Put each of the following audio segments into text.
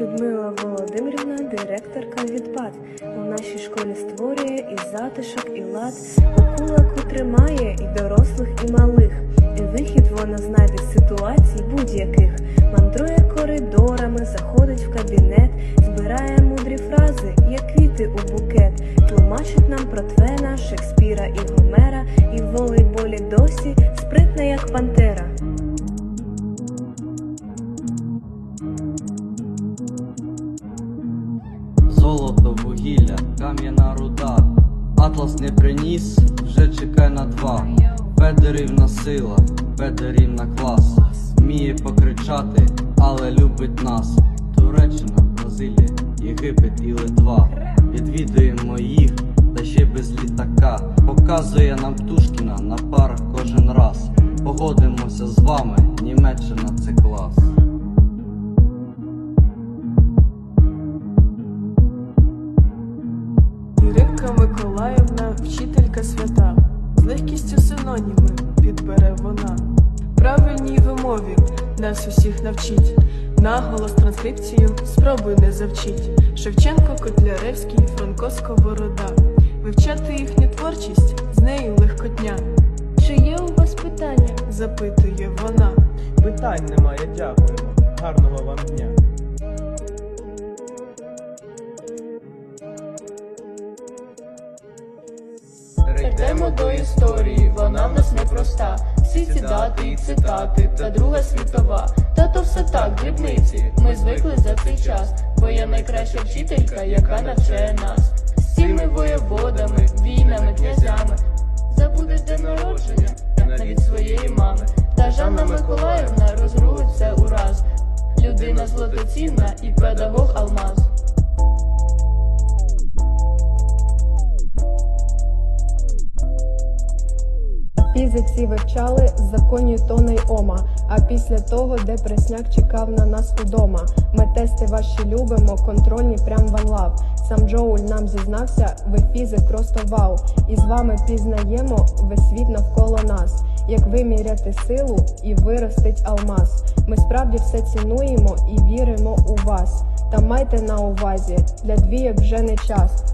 Людмила Володимирівна, директорка відпад. У нашій школі створює і затишок, і лад. У кулаку тримає і дорослих, і малих. І вихід вона знайде з ситуацій будь-яких. Мандрує коридорами, заходить в кабінет, збирає мудрі фрази, як квіти у букет. Тлумачить нам про Твена, Шекспіра і Гомера, вугілля, кам'яна руда. Атлас не приніс, вже чекай на два. Федерівна сила, Федерівна клас. Вміє покричати, але любить нас. Туреччина, Бразилія, Єгипет і Литва. Відвідуємо їх, та ще без літака. Показує нам Птушкіна на парах кожен раз. Погодимося з вами, Німеччина це клас. Миколаївна, вчителька свята, з легкістю синоніми підбере вона. Правильній вимові нас усіх навчить. Наголос транскрипцію спробуй не завчить. Шевченко, Котляревський, Франко Сковорода. Вивчати їхню творчість з нею легкотня. Чи є у вас питання? Запитує вона. Питань немає, дякуємо. Гарного вам дня. Перейдемо до історії, вона в нас непроста. Всі ці дати і цитати, та Друга світова. Та то все так, дрібниці. Ми звикли за цей час, бо я найкраща вчителька, яка навчає нас. З цими воєводами, війнами, князями. Забудеш день народження, навіть своєї мами. Та Жанна Миколаївна розгруить все ураз. Людина злотоцінна і педагог алмаз. Фізиці вивчали законі Тона й Ома. А після того, де пресняк чекав на нас удома. Ми тести ваші любимо, контрольні прям ван лав. Сам Джоуль нам зізнався, ви фізик просто вау. І з вами пізнаємо весь світ навколо нас. Як виміряти силу і виростить алмаз. Ми справді все цінуємо і віримо у вас. Та майте на увазі, для двійок вже не час.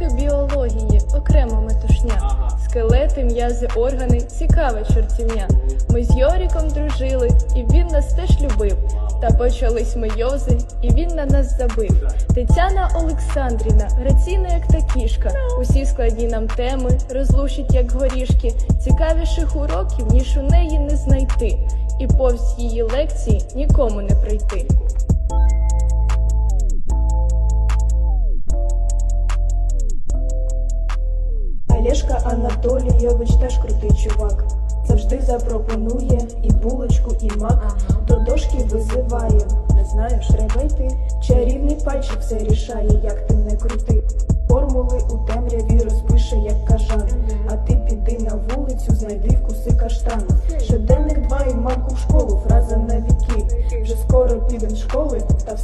Уроки біології окремо метушня. Скелети, м'язи, органи цікаве чортівня. Ми з Йоріком дружили, і він нас теж любив. Та почались мейози, і він на нас забив. Тетяна Олександрівна, граційна, як та кішка. Усі складні нам теми розлучить, як горішки. Цікавіших уроків, ніж у неї не знайти. І повз її лекції нікому не пройти. Олешка Анатолійович теж крутий чувак. Завжди запропонує і булочку, і мак. До дошки визиває. Не знаєш, треба йти. Чарівний пальчик все рішає, як ти не крути. Формули у темряві розпише, як кажан. А ти піди на вулицю, знайди вкуси каштан. Щоденник два і мамку в школу, фраза на віки. Вже скоро підем школи, та в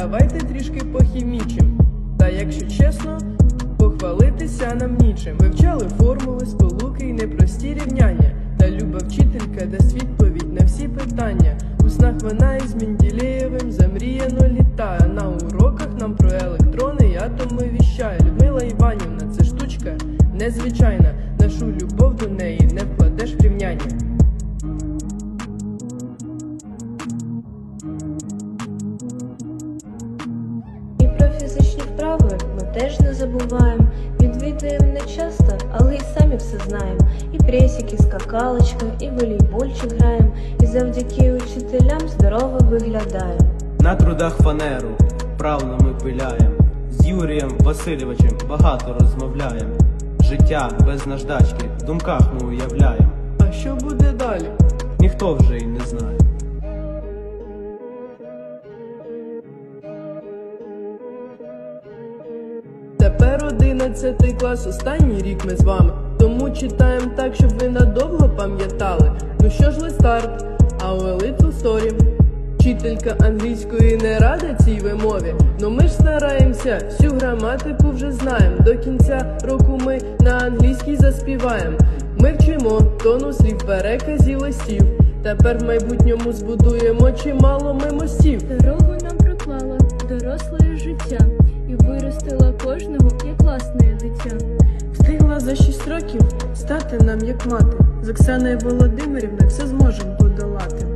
давайте трішки похімічим. Та якщо чесно, похвалитися нам нічим. Вивчали формули, сполуки і непрості рівняння. Та люба вчителька дасть відповідь на всі питання. У снах вона із Менділеєвим замріяно літає. На уроках нам про електрони і атоми віщає. Людмила Іванівна, це штучка незвичайна. Не забуваємо. Відвідуємо не часто, але і самі все знаємо. І пресики, скакалочка, і волейбольчик граємо. І завдяки учителям здорово виглядаємо. На трудах фанеру вправно ми пиляєм. З Юрієм Васильовичем багато розмовляєм. Життя без наждачки в думках ми уявляєм. А що буде далі? Ніхто вже й не знає. Тепер одинадцятий клас, останній рік ми з вами. Тому читаємо так, щоб ви надовго пам'ятали. Ну що ж ли старт, а у елиту сторі. Вчителька англійської не рада цій вимові. Ну ми ж стараємося, всю граматику вже знаємо. До кінця року ми на англійській заспіваємо. Ми вчимо тону слів, переказів листів. Тепер в майбутньому збудуємо чимало ми мостів. мати. З Оксаною Володимирівною все зможемо подолати.